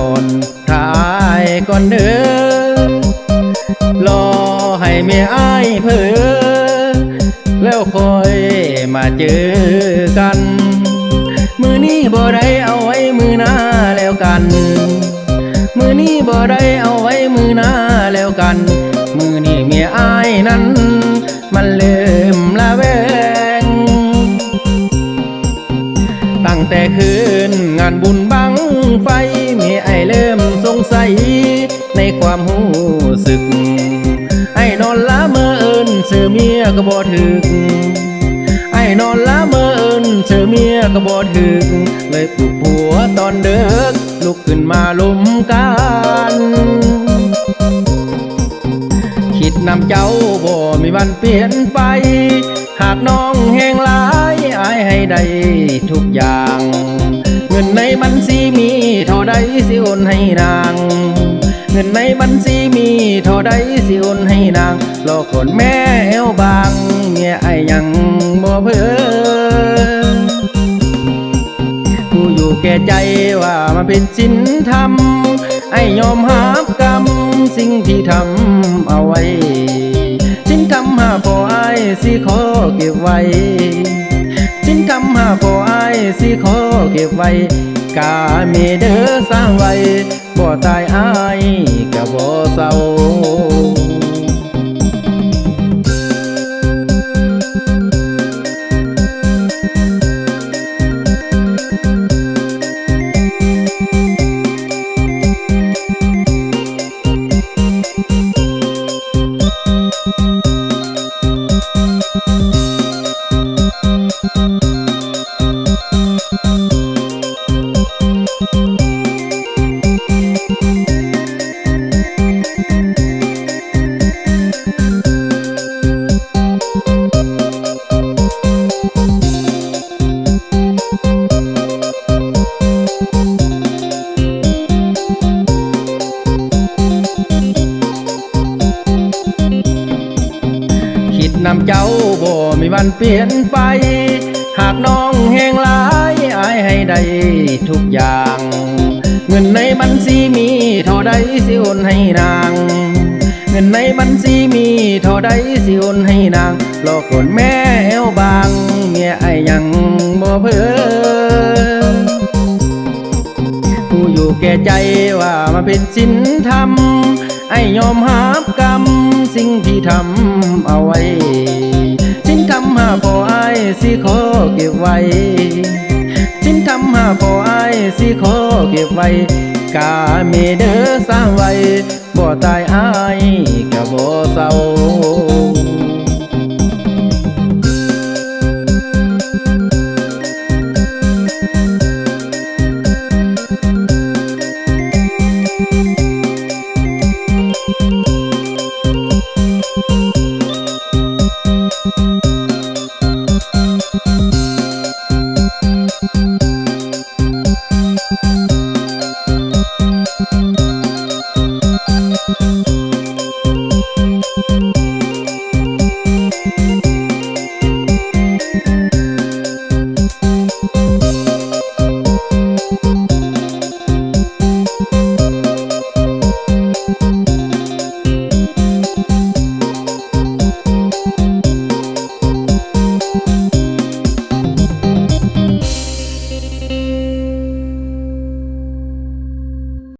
ก่อนทายก่อนเด้อรอให้เมียอ้ายเผอแล้วคอยมาเจอกัน มือนี้บ่ได้เอาไว้มือหน้าแล้วกัน มือนี้บ่ได้เอาไว้มือหน้าแล้วกัน มือนี้เมียอ้ายนั้น มันเลิมละเวง ตั้งแต่คืนงานบุญบังไฟ ไอเริ่มสงสัย ในความหูสึก ไอ้นอนละเมื่อเอินเสือเมียก็บ่ถึก ไอ้นอนละเมื่อเอินเสือเมียก็บ่ถึก เลยปลุกผัวตอนเดึกลุกขึ้นมาลุมกันคิดนำเจ้าบ่มีวันเปลี่ยนไป หากน้องแห้งหลายอายให้ได้ทุกอย่าง งินในบัญชีมีเท่าใดสิโอนให้นาง เงินในบัญชีมีเท่าใดสิโอนให้นางรอคนแม่เอวบางเมียไอยังบ่เพ้อผู้อยู่แก่ใจว่ามันเป็นสินธรรมไอยอมหาบกรรมสิ่งที่ทำเอาไว้สินทำหาพอไอสิขอเก็บไว้ สิขอเก็บไว้กาเมเดอสร้างไว้บ่ตายอายก็บ่เศร้าันเปลี่ยนไป หากน้องแห้งหลายอายให้ได้ทุกอย่าง เงินในบัญชีมีเท่าใดสิโอนให้นาง เงินในบัญชีมีเท่าใดสิโอนให้นางรอคนแม่เอวบางเมียไอายยังบ่เพ้อผู้อยู่แก่ใจว่ามันเป็นสินธรรมไอยอมหาบกรรมสิ่งที่ทำเอาไว้ สิขอเก็บไว้สิ้นทำหาพอไอ้ายสิขอเก็บไว้กาเมเดอสร้างไว้บ่ตายอายกะบ่เศร้า